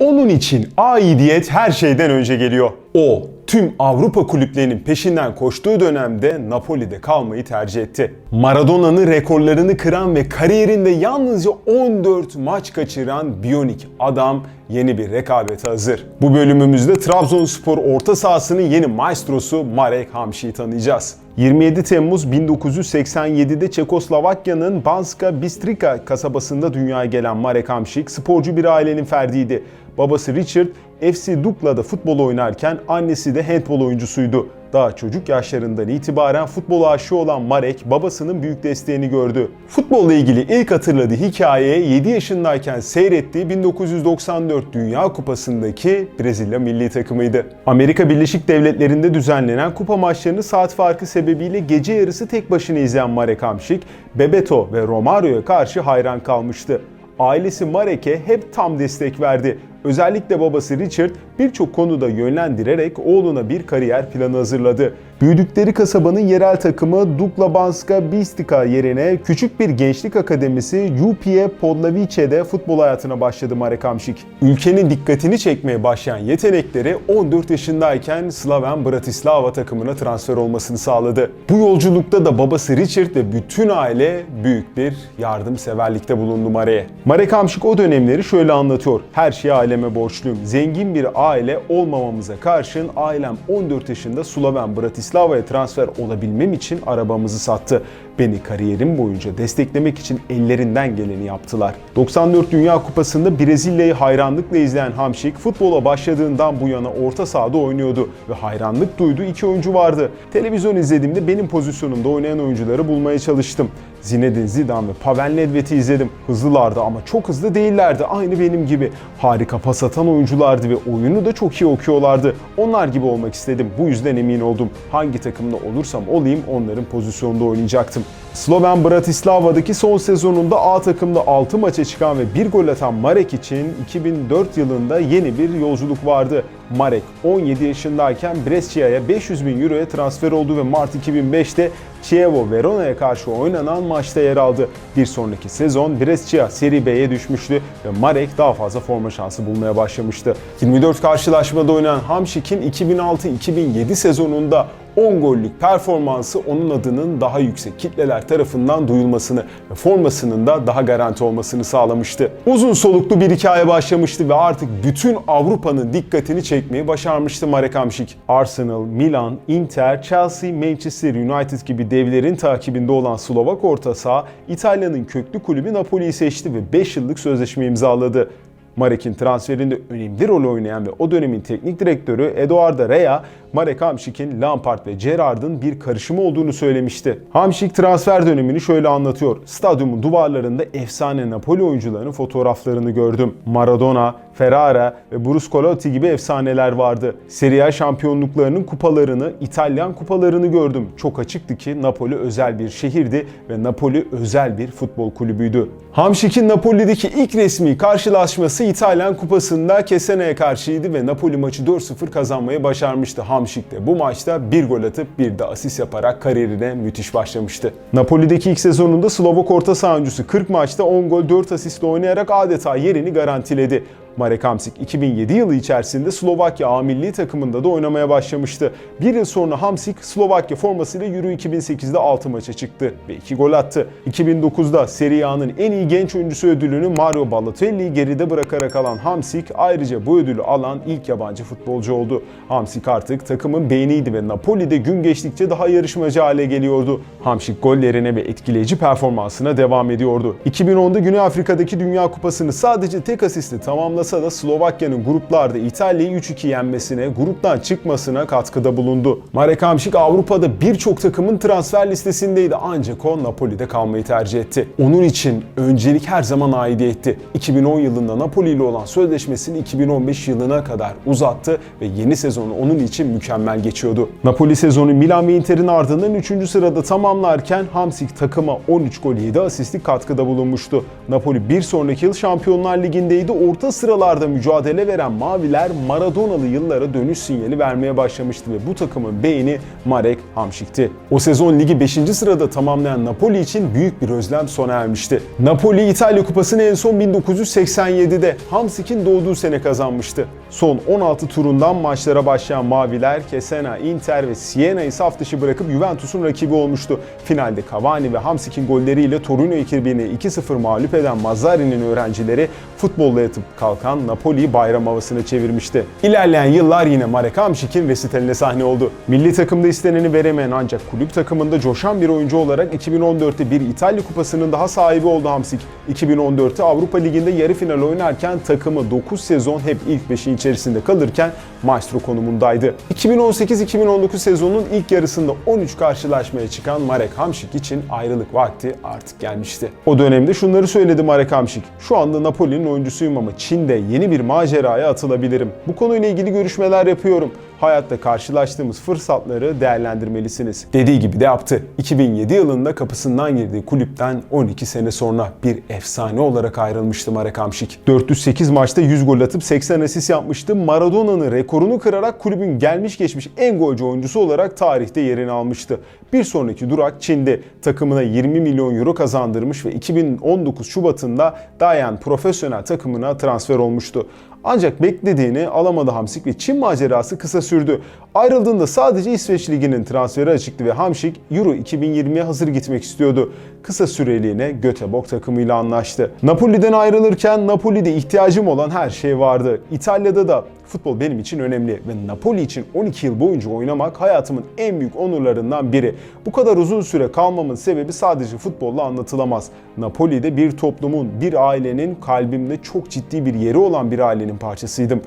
Onun için aidiyet her şeyden önce geliyor. O tüm Avrupa kulüplerinin peşinden koştuğu dönemde Napoli'de kalmayı tercih etti. Maradona'nın rekorlarını kıran ve kariyerinde yalnızca 14 maç kaçıran biyonik adam yeni bir rekabete hazır. Bu bölümümüzde Trabzonspor orta sahasının yeni maestrosu Marek Hamşik'i tanıyacağız. 27 Temmuz 1987'de Çekoslovakya'nın Banska Bistrica kasabasında dünyaya gelen Marek Hamšík sporcu bir ailenin ferdiydi. Babası Richard FC Dukla'da futbol oynarken annesi de handbol oyuncusuydu. Daha çocuk yaşlarından itibaren futbol aşığı olan Marek babasının büyük desteğini gördü. Futbolla ilgili ilk hatırladığı hikaye 7 yaşındayken seyrettiği 1994 Dünya Kupası'ndaki Brezilya milli takımıydı. Amerika Birleşik Devletleri'nde düzenlenen kupa maçlarını saat farkı sebebiyle gece yarısı tek başına izleyen Marek Hamšík, Bebeto ve Romario'ya karşı hayran kalmıştı. Ailesi Marek'e hep tam destek verdi. Özellikle babası Richard birçok konuda yönlendirerek oğluna bir kariyer planı hazırladı. Büyüdükleri kasabanın yerel takımı Dukla Banska Bistika yerine küçük bir gençlik akademisi UPE Podlavice'de futbol hayatına başladı Marek Hamšík. Ülkenin dikkatini çekmeye başlayan yetenekleri 14 yaşındayken Slaven Bratislava takımına transfer olmasını sağladı. Bu yolculukta da babası Richard ve bütün aile büyük bir yardımseverlikte bulundu Marek'e. Marek Hamšík o dönemleri şöyle anlatıyor. Her şeye aileme borçluyum. Zengin bir aile olmamamıza karşın ailem 14 yaşında Slaven Bratislava'ya transfer olabilmem için arabamızı sattı. Beni kariyerim boyunca desteklemek için ellerinden geleni yaptılar. 94 Dünya Kupası'nda Brezilya'yı hayranlıkla izleyen Hamšík futbola başladığından bu yana orta sahada oynuyordu ve hayranlık duyduğu iki oyuncu vardı. Televizyon izlediğimde benim pozisyonumda oynayan oyuncuları bulmaya çalıştım. Zinedine Zidane ve Pavel Nedved'i izledim. Hızlılardı ama çok hızlı değillerdi. Aynı benim gibi. Harika pas atan oyunculardı ve oyunu da çok iyi okuyorlardı. Onlar gibi olmak istedim. Bu yüzden emin oldum. Hangi takımda olursam olayım onların pozisyonunda oynayacaktım. Sloven Bratislava'daki son sezonunda A takımda 6 maça çıkan ve 1 gol atan Marek için 2004 yılında yeni bir yolculuk vardı. Marek 17 yaşındayken Brescia'ya 500 bin euroya transfer oldu ve Mart 2005'te Chievo Verona'ya karşı oynanan maçta yer aldı. Bir sonraki sezon Brescia Serie B'ye düşmüştü ve Marek daha fazla forma şansı bulmaya başlamıştı. 24 karşılaşmada oynayan Hamšík'in 2006-2007 sezonunda 10 gollük performansı onun adının daha yüksek kitleler tarafından duyulmasını ve formasının da daha garanti olmasını sağlamıştı. Uzun soluklu bir hikaye başlamıştı ve artık bütün Avrupa'nın dikkatini çekmeyi başarmıştı Marek Hamšík. Arsenal, Milan, Inter, Chelsea, Manchester United gibi devlerin takibinde olan Slovak orta saha İtalya'nın köklü kulübü Napoli'yi seçti ve 5 yıllık sözleşme imzaladı. Marek'in transferinde önemli rol oynayan ve o dönemin teknik direktörü Eduardo Rea, Marek Hamšík'in Lampard ve Gerrard'ın bir karışımı olduğunu söylemişti. Hamšík transfer dönemini şöyle anlatıyor. Stadyumun duvarlarında efsane Napoli oyuncularının fotoğraflarını gördüm. Maradona, Ferrara ve Bruscolotti gibi efsaneler vardı. Serie A şampiyonluklarının kupalarını, İtalyan kupalarını gördüm. Çok açıktı ki Napoli özel bir şehirdi ve Napoli özel bir futbol kulübüydü. Hamšík'in Napoli'deki ilk resmi karşılaşması İtalyan kupasında Kesene'ye karşıydı ve Napoli maçı 4-0 kazanmayı başarmıştı. Hamšík de bu maçta bir gol atıp bir de asist yaparak kariyerine müthiş başlamıştı. Napoli'deki ilk sezonunda Slovak orta saha oyuncusu 40 maçta 10 gol 4 asistle oynayarak adeta yerini garantiledi. Marek Hamsik 2007 yılı içerisinde Slovakya A milli takımında da oynamaya başlamıştı. Bir yıl sonra Hamsik Slovakya formasıyla Euro 2008'de 6 maça çıktı ve 2 gol attı. 2009'da Serie A'nın en iyi genç oyuncusu ödülünü Mario Balotelli'yi geride bırakarak alan Hamsik ayrıca bu ödülü alan ilk yabancı futbolcu oldu. Hamsik artık takımın beyniydi ve Napoli'de gün geçtikçe daha yarışmacı hale geliyordu. Hamsik gollerine ve etkileyici performansına devam ediyordu. 2010'da Güney Afrika'daki Dünya Kupası'nı sadece tek asistle tamamladı da Slovakya'nın gruplarda İtalya'yı 3-2 yenmesine, gruptan çıkmasına katkıda bulundu. Marek Hamšík Avrupa'da birçok takımın transfer listesindeydi ancak o Napoli'de kalmayı tercih etti. Onun için öncelik her zaman aidiyetti. 2010 yılında Napoli ile olan sözleşmesini 2015 yılına kadar uzattı ve yeni sezonu onun için mükemmel geçiyordu. Napoli sezonu Milan ve Inter'in ardından 3. sırada tamamlarken Hamsik takıma 13 gol 7 asistlik katkıda bulunmuştu. Napoli bir sonraki yıl Şampiyonlar Ligi'ndeydi. Orta sıra sıralarda mücadele veren Maviler Maradona'lı yıllara dönüş sinyali vermeye başlamıştı ve bu takımın beyni Marek Hamšík'ti. O sezon ligi 5. sırada tamamlayan Napoli için büyük bir özlem sona ermişti. Napoli İtalya Kupası'nı en son 1987'de Hamšík'in doğduğu sene kazanmıştı. Son 16 turundan maçlara başlayan Maviler Cesena, Inter ve Siena'yı saf dışı bırakıp Juventus'un rakibi olmuştu. Finalde Cavani ve Hamšík'in golleriyle Torino ekibini 2-0 mağlup eden Mazzari'nin öğrencileri futbolla yatıp kalkan Napoli'yi bayram havasına çevirmişti. İlerleyen yıllar yine Marek Hamšík'in resitaline sahne oldu. Milli takımda isteneni veremeyen ancak kulüp takımında coşan bir oyuncu olarak 2014'te bir İtalya Kupası'nın daha sahibi oldu Hamsik. 2014'te Avrupa Ligi'nde yarı final oynarken takımı 9 sezon hep ilk 5'in içerisinde kalırken maestro konumundaydı. 2018-2019 sezonun ilk yarısında 13 karşılaşmaya çıkan Marek Hamšík için ayrılık vakti artık gelmişti. O dönemde şunları söyledi Marek Hamšík. Şu anda Napoli'nin oyuncusuyum ama Çin'de yeni bir maceraya atılabilirim. Bu konuyla ilgili görüşmeler yapıyorum. Hayatta karşılaştığımız fırsatları değerlendirmelisiniz. Dediği gibi de yaptı. 2007 yılında kapısından girdiği kulüpten 12 sene sonra bir efsane olarak ayrılmıştı Marek Hamšík. 408 maçta 100 gol atıp 80 asist yapmıştı. Maradona'nın rekorunu kırarak kulübün gelmiş geçmiş en golcü oyuncusu olarak tarihte yerini almıştı. Bir sonraki durak Çin'de takımına 20 milyon euro kazandırmış ve 2019 Şubat'ında Dayan profesyonel takımına transfer olmuştu. Ancak beklediğini alamadı Hamsik ve Çin macerası kısa sürdü. Ayrıldığında sadece İsveç Ligi'nin transferi açıktı ve Hamsik Euro 2020'ye hazır gitmek istiyordu. Kısa süreliğine Göteborg takımıyla anlaştı. Napoli'den ayrılırken Napoli'de ihtiyacım olan her şey vardı. İtalya'da da futbol benim için önemli ve Napoli için 12 yıl boyunca oynamak hayatımın en büyük onurlarından biri. Bu kadar uzun süre kalmamın sebebi sadece futbolla anlatılamaz. Napoli'de bir toplumun, bir ailenin kalbimde çok ciddi bir yeri olan bir ailenin parçasıydım.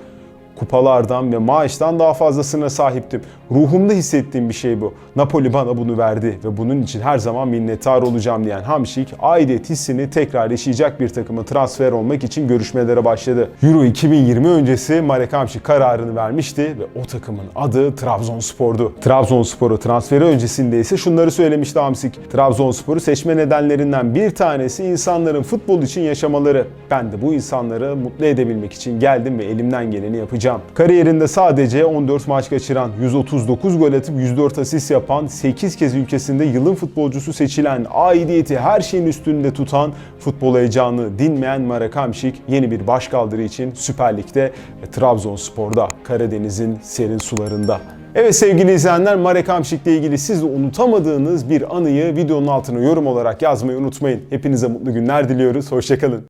Kupalardan ve maaştan daha fazlasına sahiptim. Ruhumda hissettiğim bir şey bu. Napoli bana bunu verdi ve bunun için her zaman minnettar olacağım diyen Hamşik, aidiyet hissini tekrar yaşayacak bir takıma transfer olmak için görüşmelere başladı. Euro 2020 öncesi Marek Hamşik kararını vermişti ve o takımın adı Trabzonspor'du. Trabzonspor'u transferi öncesinde ise şunları söylemişti Hamsik. Trabzonspor'u seçme nedenlerinden bir tanesi insanların futbol için yaşamaları. Ben de bu insanları mutlu edebilmek için geldim ve elimden geleni yapacağım. Kariyerinde sadece 14 maç kaçıran, 139 gol atıp 104 asist yapan, 8 kez ülkesinde yılın futbolcusu seçilen, aidiyeti her şeyin üstünde tutan, futbol heyecanı dinmeyen Marek Hamšík yeni bir başkaldırı için Süper Lig'de ve Trabzonspor'da Karadeniz'in serin sularında. Evet sevgili izleyenler Marek Hamšík ile ilgili siz de unutamadığınız bir anıyı videonun altına yorum olarak yazmayı unutmayın. Hepinize mutlu günler diliyoruz. Hoşçakalın.